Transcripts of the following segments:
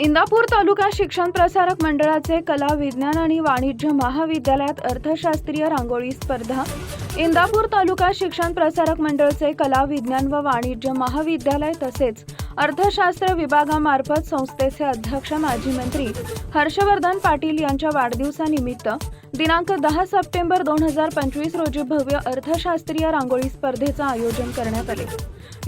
इंदापूर तालुका शिक्षण प्रसारक मंडळाचे कला विज्ञान आणि वाणिज्य महाविद्यालयात अर्थशास्त्रीय रांगोळी स्पर्धा. इंदापूर तालुका शिक्षण प्रसारक मंडळचे कला विज्ञान व वाणिज्य महाविद्यालय तसेच अर्थशास्त्र विभागामार्फत संस्थेचे अध्यक्ष माजी मंत्री हर्षवर्धन पाटील यांच्या वाढदिवसानिमित्त दिनांक दहा सप्टेंबर दोन हजार पंचवीस रोजी भव्य अर्थशास्त्रीय रांगोळी स्पर्धेचं आयोजन करण्यात आले.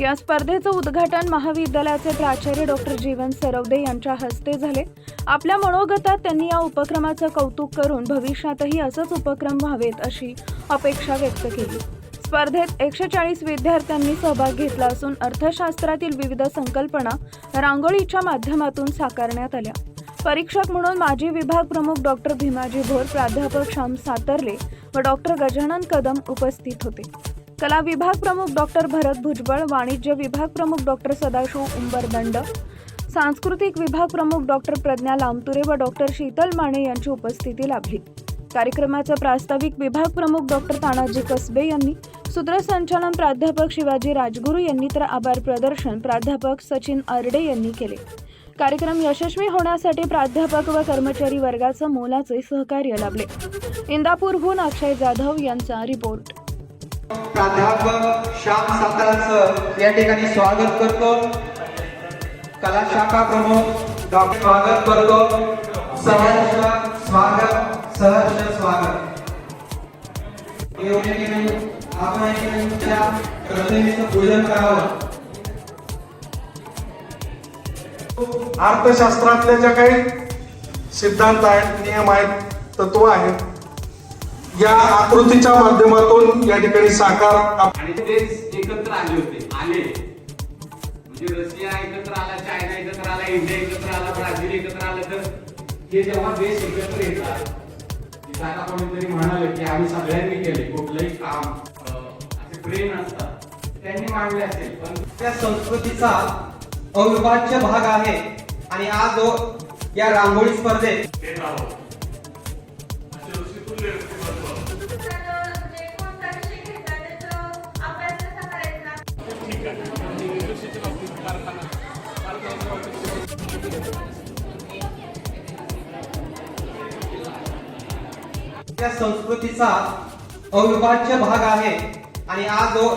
या स्पर्धेचं उद्घाटन महाविद्यालयाचे प्राचार्य डॉक्टर जीवन सरवदे यांच्या हस्ते झाले. आपल्या मनोगतात त्यांनी या उपक्रमाचं कौतुक करून भविष्यातही असंच उपक्रम व्हावेत अशी अपेक्षा व्यक्त केली. स्पर्धेत एकशे चाळीस विद्यार्थ्यांनी सहभाग घेतला असून अर्थशास्त्रातील विविध संकल्पना रांगोळीच्या माध्यमातून साकारण्यात आल्या. परीक्षक म्हणून माजी विभाग प्रमुख डॉक्टर भीमाजी भोर प्राध्यापक श्याम सातर्ले व डॉक्टर गजानन कदम उपस्थित होते. कला विभाग प्रमुख डॉक्टर भरत भुजबळ वाणिज्य विभाग प्रमुख डॉक्टर सदाशिव उंबरदंड सांस्कृतिक विभाग प्रमुख डॉक्टर प्रज्ञा लामतुरे व डॉक्टर शीतल माने यांची उपस्थिती लाभली. कार्यक्रमाचं प्रास्ताविक विभाग प्रमुख डॉक्टर तानाजी कसबे यांनी सूत्रसंचालन प्राध्यापक शिवाजी राजगुरू यांनी तर आभार प्रदर्शन प्राध्यापक सचिन अर्डे यांनी केले. कार्यक्रम यशस्वी होण्यासाठी प्राध्यापक व कर्मचारी वर्गाचं मोलाचे सहकार्य लाभले. इंदापूरहून अक्षय जाधव यांचा रिपोर्ट. प्राध्यापक श्याम सातारांचं या ठिकाणी स्वागत करतो. कला शाखा प्रमुख डॉक्टर स्वागत करतो. सहर्ष स्वागत सहर्ष स्वागत. आपण पूजन करावं. अर्थशास्त्रातल्या ज्या काही सिद्धांत आहेत नियम आहेत तत्व आहेत या आकृतीच्या माध्यमातून या ठिकाणी साकार आणि तेच एकत्र आले होते. आले. म्हणजे रशिया एकत्र आला चायना एकत्र आला इंडिया एकत्र आला ब्राझील एकत्र आलं. तर हे जेव्हा देश एकत्र येतात तिथं कोणीतरी म्हणाले की आम्ही सगळ्यांनी केले कुठलंही काम असे प्रेम असतात त्यांनी मांडले असेल. पण त्या संस्कृतीचा अविभाज्य भाग आहे. आणि आज जो या रांगोळी स्पर्धेत संस्कृतीचा अविभाज्य भाग आहे. आणि आज जो